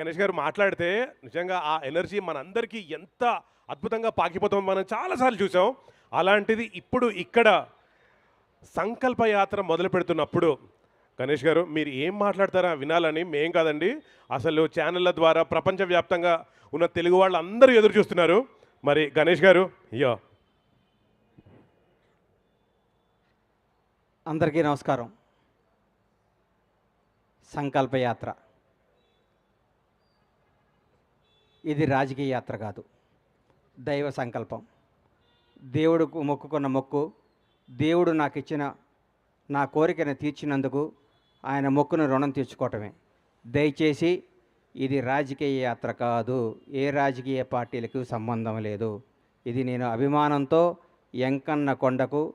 గణేష్ గారు మాట్లాడితే నిజంగా ఆ ఎనర్జీ మనందరికీ ఎంత అద్భుతంగా పాకిపోతాం మనం చాలాసార్లు చూసాం. అలాంటిది ఇప్పుడు ఇక్కడ సంకల్పయాత్ర మొదలు పెడుతున్నప్పుడు గణేష్ గారు మీరు ఏం మాట్లాడతారా వినాలని మేం కాదండి. అసలు ఛానళ్ళ ద్వారా ప్రపంచవ్యాప్తంగా ఉన్న తెలుగు వాళ్ళు అందరూ ఎదురు చూస్తున్నారు. మరి గణేష్ గారు అయ్యో అందరికీ నమస్కారం. సంకల్పయాత్ర యాత్ర ఇది రాజకీయ యాత్ర కాదు. దైవ సంకల్పం. దేవుడుకు మొక్కుకున్న మొక్కు దేవుడు నాకు ఇచ్చిన నా కోరికను తీర్చినందుకు ఆయన మొక్కును రుణం తీర్చుకోవటమే. దయచేసి ఇది రాజకీయ యాత్ర కాదు. ఏ రాజకీయ పార్టీలకు సంబంధం లేదు. ఇది నేను అభిమానంతో ఎంకన్న కొండకు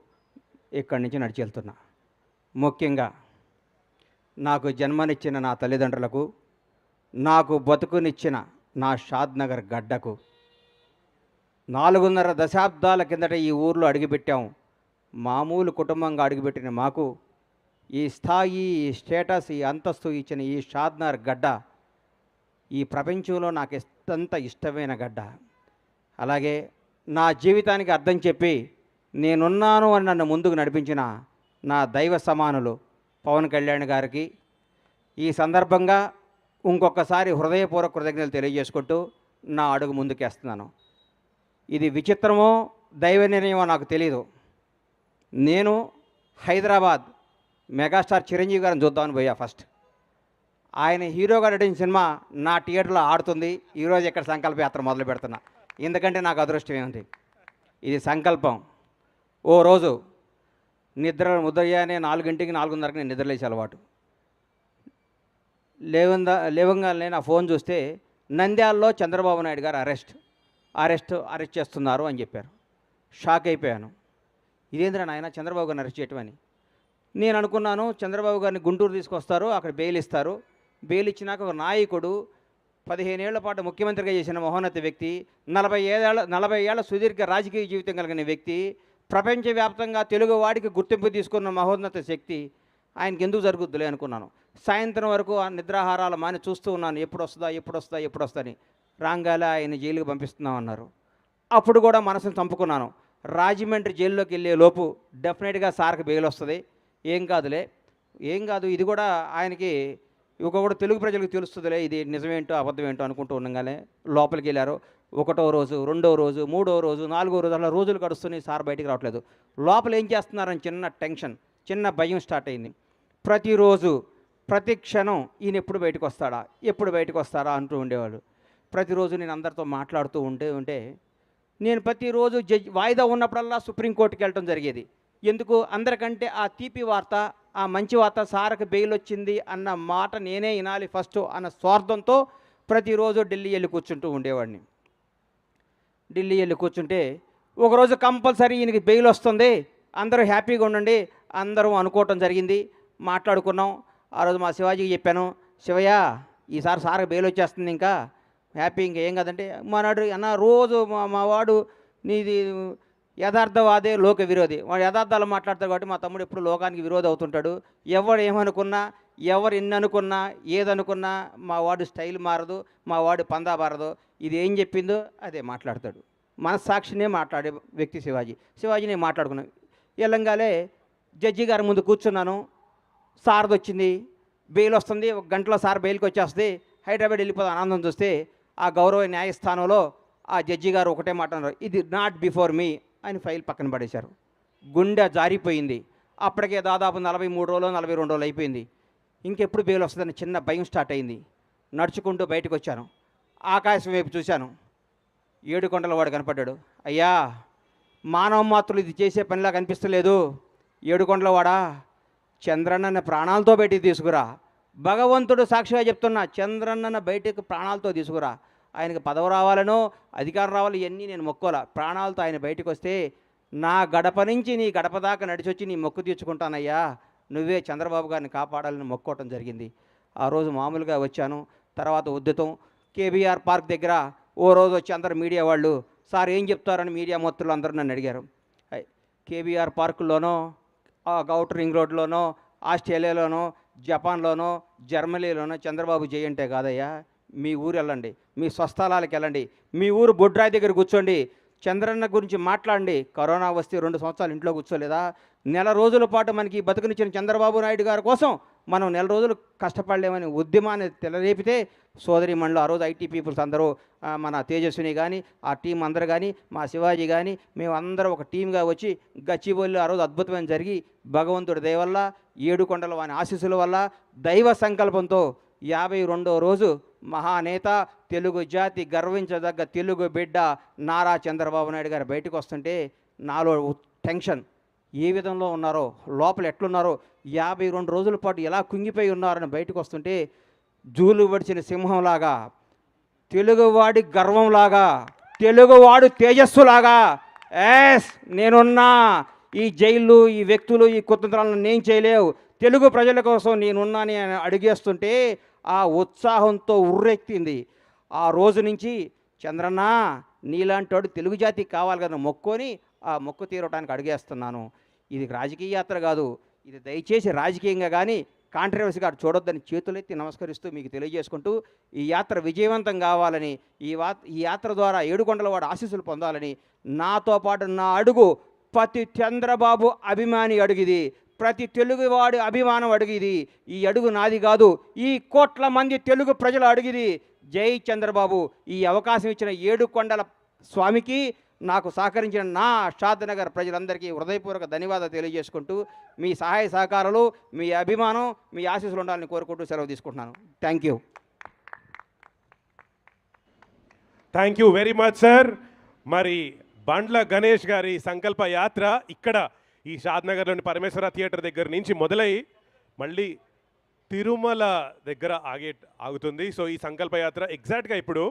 ఇక్కడి నుంచి నడిచెళ్తున్నా ముఖ్యంగా నాకు జన్మనిచ్చిన నా తల్లిదండ్రులకు నాకు బతుకునిచ్చిన నా షాద్నగర్ గడ్డకు. నాలుగున్నర దశాబ్దాల కిందట ఈ ఊర్లో అడుగుపెట్టాం. మామూలు కుటుంబంగా అడుగుపెట్టిన మాకు ఈ స్థాయి ఈ స్టేటస్ ఈ అంతస్తు ఇచ్చిన ఈ షాద్నగర్ గడ్డ ఈ ప్రపంచంలో నాకు ఇస్తంత ఇష్టమైన గడ్డ. అలాగే నా జీవితానికి అర్థం చెప్పి నేనున్నాను అని నన్ను ముందుకు నడిపించిన నా దైవ సమానులు పవన్ కళ్యాణ్ గారికి. ఈ సందర్భంగా ఇంకొకసారి హృదయపూర్వక కృతజ్ఞతలు తెలియజేసుకుంటూ నా అడుగు ముందుకేస్తున్నాను. ఇది విచిత్రమో దైవ నిర్ణయమో నాకు తెలియదు నేను హైదరాబాద్ మెగాస్టార్ చిరంజీవి గారిని చూద్దామని పోయా ఫస్ట్. ఆయన హీరోగా నటించిన సినిమా నా థియేటర్లో ఆడుతుంది. ఈరోజు ఇక్కడ సంకల్ప యాత్ర మొదలు పెడుతున్నా. ఎందుకంటే నాకు అదృష్టం ఏమిటి? ఇది సంకల్పం. ఓ రోజు నిద్ర ముద్రయ్యానే నాలుగింటికి నాలుగున్నరకి నేను నిద్రలేసే అలవాటు. లేవందా లేవంగానే నా ఫోన్ చూస్తే నంద్యాలలో చంద్రబాబు నాయుడు గారు అరెస్ట్ అరెస్ట్ అరెస్ట్ చేస్తున్నారు అని చెప్పారు. షాక్ అయిపోయాను. ఇదేంద్రా నాయన చంద్రబాబు గారిని అరెస్ట్ చేయటమని? నేను అనుకున్నాను చంద్రబాబు గారిని గుంటూరు తీసుకొస్తారు అక్కడ బెయిల్ ఇస్తారు. బెయిల్ ఇచ్చినాక ఒక నాయకుడు పదిహేనేళ్ళ పాటు ముఖ్యమంత్రిగా చేసిన మహోన్నత వ్యక్తి నలభై ఏళ్ళ నలభై ఏళ్ళ సుదీర్ఘ రాజకీయ జీవితం కలిగిన వ్యక్తి ప్రపంచవ్యాప్తంగా తెలుగు వాడికి గుర్తింపు తీసుకున్న మహోన్నత శక్తి ఆయనకి ఎందుకు జరుగుద్దులే అనుకున్నాను. సాయంత్రం వరకు ఆ నిద్రాహారాలు మాని చూస్తూ ఉన్నాను. ఎప్పుడు వస్తుందా ఎప్పుడు వస్తుందా ఎప్పుడు వస్తుందని రాంగాలే ఆయన జైలుకి పంపిస్తున్నాం అన్నారు. అప్పుడు కూడా మనసును చంపుకున్నాను. రాజమండ్రి జైల్లోకి వెళ్ళే లోపు డెఫినెట్గా సార్కి బెయిల్ వస్తుంది ఏం కాదులే. ఏం కాదు ఇది కూడా ఆయనకి ఇక కూడా తెలుగు ప్రజలకు తెలుస్తుందిలే ఇది నిజమేంటో అబద్ధమేంటో అనుకుంటూ ఉండగానే లోపలికి వెళ్ళారు ఒకటో రోజు రెండో రోజు మూడో రోజు నాలుగో రోజు అలా రోజులు గడుస్తున్నాయి సార్ బయటికి రావట్లేదు. లోపల ఏం చేస్తున్నారని చిన్న టెన్షన్ చిన్న భయం స్టార్ట్ అయింది. ప్రతిరోజు ప్రతి క్షణం ఈయన ఎప్పుడు బయటకు వస్తాడా ఎప్పుడు బయటకు వస్తారా అంటూ ఉండేవాడు ప్రతిరోజు నేను అందరితో మాట్లాడుతూ ఉంటే ఉంటే నేను ప్రతిరోజు జడ్జి వాయిదా ఉన్నప్పుడల్లా సుప్రీంకోర్టుకి వెళ్ళటం జరిగేది. ఎందుకు? అందరికంటే ఆ తీపి వార్త ఆ మంచి వార్త సారకు బెయిల్ వచ్చింది అన్న మాట నేనే వినాలి ఫస్ట్ అన్న స్వార్థంతో ప్రతిరోజు ఢిల్లీ వెళ్ళి కూర్చుంటూ ఉండేవాడిని. ఢిల్లీ వెళ్ళి కూర్చుంటే ఒకరోజు కంపల్సరీ ఈయనకి బెయిల్ వస్తుంది అందరూ హ్యాపీగా ఉండండి అందరూ అనుకోవటం జరిగింది. మాట్లాడుకున్నాం. ఆ రోజు మా శివాజీకి చెప్పాను శివయ్య ఈసారి సార్కి బెయిల్ వచ్చేస్తుంది ఇంకా. హ్యాపీ ఇంకా ఏం కదంటే నాడు అన్న రోజు మా మా వాడు నీది యథార్థవాదే లోక విరోధి. వాడు యథార్థాలు మాట్లాడతాడు కాబట్టి మా తమ్ముడు ఎప్పుడు లోకానికి విరోధి అవుతుంటాడు. ఎవరు ఏమనుకున్నా ఎవరు ఎన్ననుకున్నా ఏదనుకున్నా మా వాడు స్టైల్ మారదు మా వాడు పందా మారదు. ఇది ఏం చెప్పిందో అదే మాట్లాడతాడు. మనస్సాక్షినే మాట్లాడే వ్యక్తి శివాజీ. శివాజీ నేను మాట్లాడుకున్నాను ఎల్లంగాలే జడ్జి గారి ముందు కూర్చున్నాను. సార్ది వచ్చింది బెయిల్ వస్తుంది ఒక గంటలో సార్ బెయిల్కి వచ్చేస్తుంది హైదరాబాద్ వెళ్ళిపోతే ఆనందం చూస్తే ఆ గౌరవ న్యాయస్థానంలో ఆ జడ్జి గారు ఒకటే మాట అన్నారు ఇది నాట్ బిఫోర్ మీ అని ఫైల్ పక్కన పడేశారు. గుండె జారిపోయింది. అప్పటికే దాదాపు నలభై మూడు రోజులు నలభై రెండు రోజులు అయిపోయింది. ఇంకెప్పుడు బెయిల్ వస్తుందని చిన్న భయం స్టార్ట్ అయింది. నడుచుకుంటూ బయటకు వచ్చాను. ఆకాశం వైపు చూశాను. ఏడు కొండల వాడు కనపడ్డాడు. అయ్యా మానవ మాత్రులు ఇది చేసే పనిలా కనిపిస్తలేదు. ఏడు కొండల వాడా? చంద్రన్నని ప్రాణాలతో బయటికి తీసుకురా. భగవంతుడు సాక్షిగా చెప్తున్నా చంద్రన్నను బయటకు ప్రాణాలతో తీసుకురా. ఆయనకి పదవి రావాలనో అధికారం రావాలి ఇవన్నీ నేను మొక్కోలా. ప్రాణాలతో ఆయన బయటకు వస్తే నా గడప నుంచి నీ గడప దాకా నడిచొచ్చి నీ మొక్కు తీర్చుకుంటానయ్యా. నువ్వే చంద్రబాబు గారిని కాపాడాలని మొక్కోవటం జరిగింది. ఆ రోజు మామూలుగా వచ్చాను. తర్వాత ఉద్యతం. కేబీఆర్ పార్క్ దగ్గర ఓ రోజు వచ్చి అందరు మీడియా వాళ్ళు సార్ ఏం చెప్తారని మీడియా మొత్తులు అందరూ నన్ను అడిగారు. కేబీఆర్ పార్కులోనో గౌట్ గౌటర్ రింగ్ రోడ్లోనో ఆస్ట్రేలియాలోనో జపాన్లోనో జర్మనీలోనో చంద్రబాబు జై కాదయ్యా. మీ ఊరు వెళ్ళండి మీ స్వస్థలాలకు వెళ్ళండి మీ ఊరు బొడ్రాయి దగ్గర కూర్చోండి చంద్రన్న గురించి మాట్లాడండి. కరోనా వస్తే రెండు సంవత్సరాలు ఇంట్లో కూర్చోలేదా? నెల రోజుల పాటు మనకి బతుకునిచ్చిన చంద్రబాబు నాయుడు గారి కోసం మనం నెల రోజులు కష్టపడలేమని ఉద్యమాన్ని తెలరేపితే సోదరి మండలి ఆ రోజు ఐటీ పీపుల్స్ అందరూ మన తేజస్విని కానీ ఆ టీం అందరు కానీ మా శివాజీ కానీ మేమందరం ఒక టీంగా వచ్చి గచ్చిబౌలిలో ఆ రోజు అద్భుతమైన జరిగి భగవంతుడి దయ వల్ల వాని ఆశీస్సుల వల్ల దైవ సంకల్పంతో యాభై రెండో రోజు మహానేత తెలుగు జాతి గర్వించదగ్గ తెలుగు బిడ్డ నారా చంద్రబాబు నాయుడు గారు బయటకు వస్తుంటే నాలో టెన్షన్. ఏ విధంలో ఉన్నారో లోపల ఎట్లున్నారో యాభై రెండు రోజుల పాటు ఎలా కుంగిపోయి ఉన్నారని బయటకు వస్తుంటే జూలు వడిచిన సింహంలాగా తెలుగువాడి గర్వంలాగా తెలుగువాడు తేజస్సులాగా ఎస్ నేనున్నా ఈ జైళ్ళు ఈ వ్యక్తులు ఈ కుతంత్రాలను నేను చేయలేవు. తెలుగు ప్రజల కోసం నేనున్నాని అని అడిగేస్తుంటే ఆ ఉత్సాహంతో ఉర్రెక్కింది ఆ రోజు నుంచి చంద్రన్న నీలాంటోడు తెలుగు జాతికి కావాలి కదా మొక్కొని ఆ మొక్కు తీరటానికి అడిగేస్తున్నాను. ఇది రాజకీయ యాత్ర కాదు. ఇది దయచేసి రాజకీయంగా కానీ కాంట్రవర్సీ గారు చూడొద్దని చేతులెత్తి నమస్కరిస్తూ మీకు తెలియజేసుకుంటూ ఈ యాత్ర విజయవంతం కావాలని ఈ వా ఈ యాత్ర ద్వారా ఏడుకొండల వాడు ఆశీస్సులు పొందాలని నాతో పాటు నా అడుగు ప్రతి చంద్రబాబు అభిమాని అడుగుది. ప్రతి తెలుగువాడి అభిమానం అడిగిది. ఈ అడుగు నాది కాదు. ఈ కోట్ల మంది తెలుగు ప్రజలు అడిగిది. జై చంద్రబాబు. ఈ అవకాశం ఇచ్చిన ఏడు కొండల స్వామికి నాకు సహకరించిన నా షాద్నగర్ ప్రజలందరికీ హృదయపూర్వక ధన్యవాదాలు తెలియజేసుకుంటూ మీ సహాయ సహకారాలు మీ అభిమానం మీ ఆశీస్సులు ఉండాలని కోరుకుంటూ సెలవు తీసుకుంటున్నాను. Thank you thank you very much sir మరి బండ్ల గణేష్ గారి సంకల్ప యాత్ర ఇక్కడ ఈ షాద్నగర్లోని పరమేశ్వర థియేటర్ దగ్గర నుంచి మొదలై మళ్ళీ తిరుమల దగ్గర ఆగే ఆగుతుంది. సో ఈ సంకల్ప యాత్ర ఎగ్జాక్ట్గా ఇప్పుడు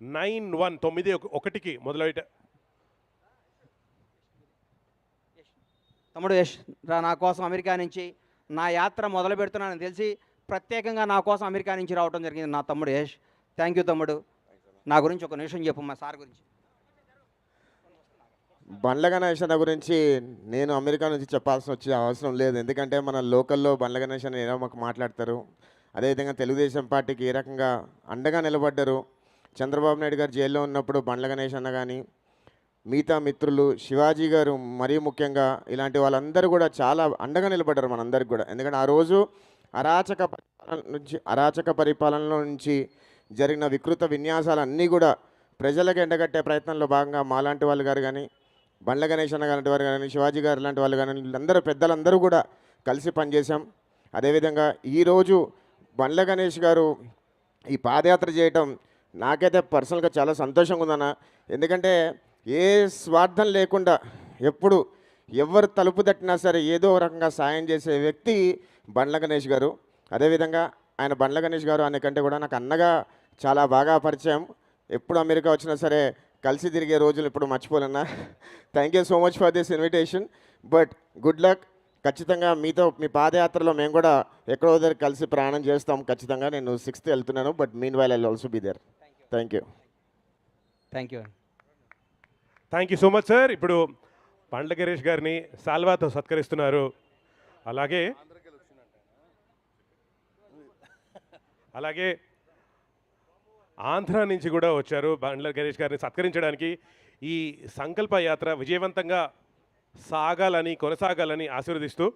నైన్ వన్ తొమ్మిది ఒకటికి మొదలయ్యే తమ్ముడు యష్ రా నా కోసం అమెరికా నుంచి నా యాత్ర మొదలు పెడుతున్నానని తెలిసి ప్రత్యేకంగా నా కోసం అమెరికా నుంచి రావడం జరిగింది నా తమ్ముడు యష్. థ్యాంక్ యూ తమ్ముడు. నా గురించి ఒక నిమిషం చెప్పు మా సార్ గురించి. బండ్ల గణేష్ అన్న గురించి నేను అమెరికా నుంచి చెప్పాల్సిన వచ్చే అవసరం లేదు. ఎందుకంటే మన లోకల్లో బండ్ల గణేష్ అని ఏదో మాకు మాట్లాడతారు? అదేవిధంగా తెలుగుదేశం పార్టీకి ఏ రకంగా అండగా నిలబడ్డారు? చంద్రబాబు నాయుడు గారు జైల్లో ఉన్నప్పుడు బండ్ల గణేష్ అన్న కానీ మిగతా మిత్రులు శివాజీ గారు మరీ ముఖ్యంగా ఇలాంటి వాళ్ళందరూ కూడా చాలా అండగా నిలబడ్డారు మనందరికి కూడా. ఎందుకంటే ఆ రోజు అరాచక పరిపాలన నుంచి అరాచక పరిపాలనలో నుంచి జరిగిన వికృత విన్యాసాలన్నీ కూడా ప్రజలకు ఎండగట్టే ప్రయత్నంలో భాగంగా మాలాంటి వాళ్ళు గారు కానీ బండ్ల గణేష్ అన్న గారి వారు కానీ శివాజీ గారు లాంటి వాళ్ళు కానీ వీళ్ళందరూ పెద్దలందరూ కూడా కలిసి పనిచేశాం. అదేవిధంగా ఈరోజు బండ్ల గణేష్ గారు ఈ పాదయాత్ర చేయటం నాకైతే పర్సనల్గా చాలా సంతోషంగా ఉందన్న. ఎందుకంటే ఏ స్వార్థం లేకుండా ఎప్పుడు ఎవరు తలుపు తట్టినా సరే ఏదో రకంగా సాయం చేసే వ్యక్తి బండ్ల గణేష్ గారు. అదేవిధంగా ఆయన బండ్ల గణేష్ గారు అనే కంటే కూడా నాకు అన్నగా చాలా బాగా పరిచయం. ఎప్పుడు అమెరికా వచ్చినా సరే కలిసి తిరిగే రోజులు ఇప్పుడు మర్చిపోలేనా? Thank you so much for this invitation but good luck ఖచ్చితంగా మీతో మీ పాదయాత్రలో మేము కూడా ఎక్కడో దగ్గర కలిసి ప్రయాణం చేస్తాం. ఖచ్చితంగా నేను సిక్స్త్ వెళ్తున్నాను. But meanwhile I also be there thank you thank you thank you so much sir ఇప్పుడు పండ్ల గిరీష్ గారిని సాల్వాతో సత్కరిస్తున్నారు. అలాగే అలాగే ఆంధ్ర నుంచి కూడా వచ్చారు బండ్ల గణేష్ గారిని సత్కరించడానికి. ఈ సంకల్ప యాత్ర విజయవంతంగా సాగాలని కొనసాగాలని ఆశీర్వదిస్తూ